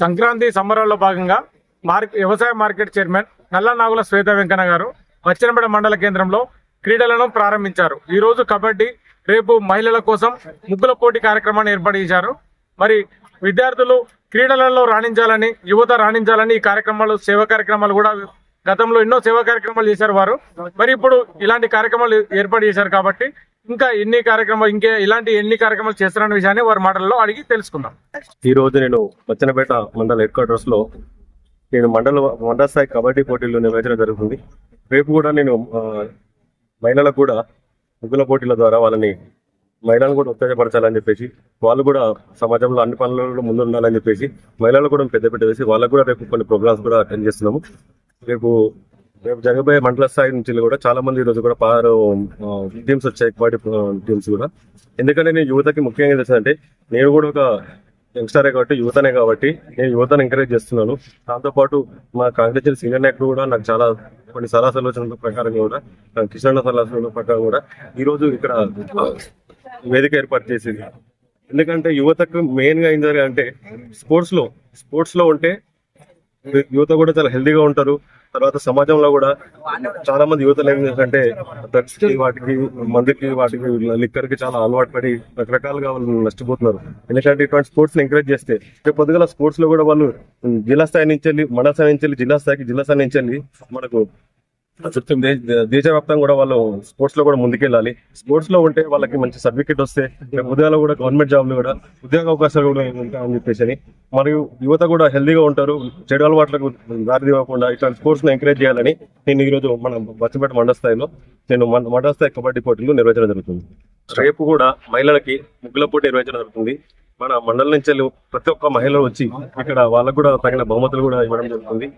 సంక్రాంతి సంబరాల్లో భాగంగా మార్కెట్ వ్యవసాయ మార్కెట్ చైర్మన్ నల్ల నాగుల శ్వేత వెంకన్న గారు వచ్చినపేట మండల కేంద్రంలో క్రీడలను ప్రారంభించారు. ఈ రోజు కబడ్డీ రేపు మహిళల కోసం ముగ్గుల పోటీ కార్యక్రమాన్ని ఏర్పాటు చేశారు. మరి విద్యార్థులు క్రీడలలో రాణించాలని యువత రాణించాలని ఈ కార్యక్రమాలు సేవా కార్యక్రమాలు కూడా గతంలో ఎన్నో సేవా కార్యక్రమాలు చేశారు వారు. మరి ఇప్పుడు ఇలాంటి కార్యక్రమాలు ఏర్పాటు చేశారు కాబట్టి ఇంకా ఎన్ని కార్యక్రమాలు ఇంకే ఇలాంటి ఎన్ని కార్యక్రమాలు చేస్తారన్న విషయాన్ని వారి మాటల్లో అడిగి తెలుసుకుందాం. ఈ రోజు నేను మచ్చనపేట మండల హెడ్ క్వార్టర్స్లో నేను మండల మండల స్థాయి కబడ్డీ పోటీలు నిర్వహించడం జరుగుతుంది. రేపు కూడా నేను మహిళలకు కూడా ముగ్గుల పోటీల ద్వారా వాళ్ళని మహిళలను కూడా ఉత్తేజపరచాలని చెప్పేసి వాళ్ళు కూడా సమాజంలో అన్ని పనులలో ముందు ఉండాలని చెప్పేసి మహిళలు కూడా పెద్ద పెద్ద వేసి వాళ్ళకు కూడా రేపు కొన్ని ప్రోగ్రామ్స్ కూడా అటెండ్ చేస్తున్నాము. రేపు రేపు జరగబోయే మండల స్థాయి నుంచి కూడా చాలా మంది ఈ రోజు కూడా పారు టీమ్స్ వచ్చాయి కబడ్డీ టీమ్స్ కూడా. ఎందుకంటే నేను యువతకి ముఖ్యంగా తెలుసంటే నేను కూడా ఒక యంగ్స్టరే కాబట్టి యువతనే కాబట్టి నేను యువతను ఎంకరేజ్ చేస్తున్నాను. దాంతోపాటు మా కాంగ్రెస్ సీనియర్ నాయకులు కూడా నాకు చాలా కొన్ని సలహా సలోచనల ప్రకారం కూడా ఆ, కిషన్ ప్రకారం కూడా ఈరోజు ఇక్కడ వేదిక ఏర్పాటు చేసింది. ఎందుకంటే యువతకు మెయిన్గా ఏం జరగాలంటే స్పోర్ట్స్లో స్పోర్ట్స్లో ఉంటే యువత కూడా చాలా హెల్దీగా ఉంటారు. తర్వాత సమాజంలో కూడా చాలా మంది యువతలు ఏంటంటే డ్రగ్స్కి వాటికి మందుకి వాటికి లిక్కర్కి చాలా అలవాటు పడి రకరకాలుగా వాళ్ళు నష్టపోతున్నారు. ఎందుకంటే ఇటువంటి స్పోర్ట్స్ని ఎంకరేజ్ చేస్తే రేపు పొద్దుగల స్పోర్ట్స్లో కూడా వాళ్ళు జిల్లా స్థాయి నుంచి వెళ్ళి మండల స్థాయి నుంచి వెళ్ళి జిల్లా స్థాయికి జిల్లా స్థాయి నుంచి వెళ్ళి మనకు చుట్టూ దేశవ్యాప్తంగా కూడా వాళ్ళు స్పోర్ట్స్లో కూడా ముందుకెళ్ళాలి. స్పోర్ట్స్లో ఉంటే వాళ్ళకి మంచి సర్టిఫికేట్ వస్తే రేపు ఉద్యోగాలు కూడా గవర్నమెంట్ జాబ్లు కూడా ఉద్యోగ అవకాశాలు కూడా ఉంటాయని చెప్పేసి మరియు యువత కూడా హెల్దీగా ఉంటారు. చెడు అలవాట్లకు దారి ఇవ్వకుండా ఇట్లాంటి స్పోర్ట్స్ను ఎంకరేజ్ చేయాలని నేను ఈ రోజు మన బచ్చపేట మండల స్థాయిలో నేను మన- మండల స్థాయి కబడ్డీ పోటీలు నిర్వహించడం జరుగుతుంది. రేపు కూడా మహిళలకి ముగ్గుల పోటీ నిర్వహించడం జరుగుతుంది. మన మండలం నుంచి వెళ్ళి ప్రతి ఒక్క మహిళ వచ్చి ఇక్కడ వాళ్ళకు కూడా తగిన బహుమతులు కూడా ఇవ్వడం జరుగుతుంది.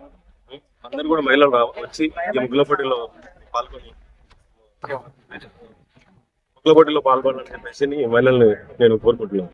అందరూ కూడా మహిళలు వచ్చి ఈ ముగ్గుల పోటీలో పాల్గొని ముగ్గుల పోటీలో పాల్గొనాలని చెప్పేసి మహిళల్ని నేను కోరుకుంటున్నాను.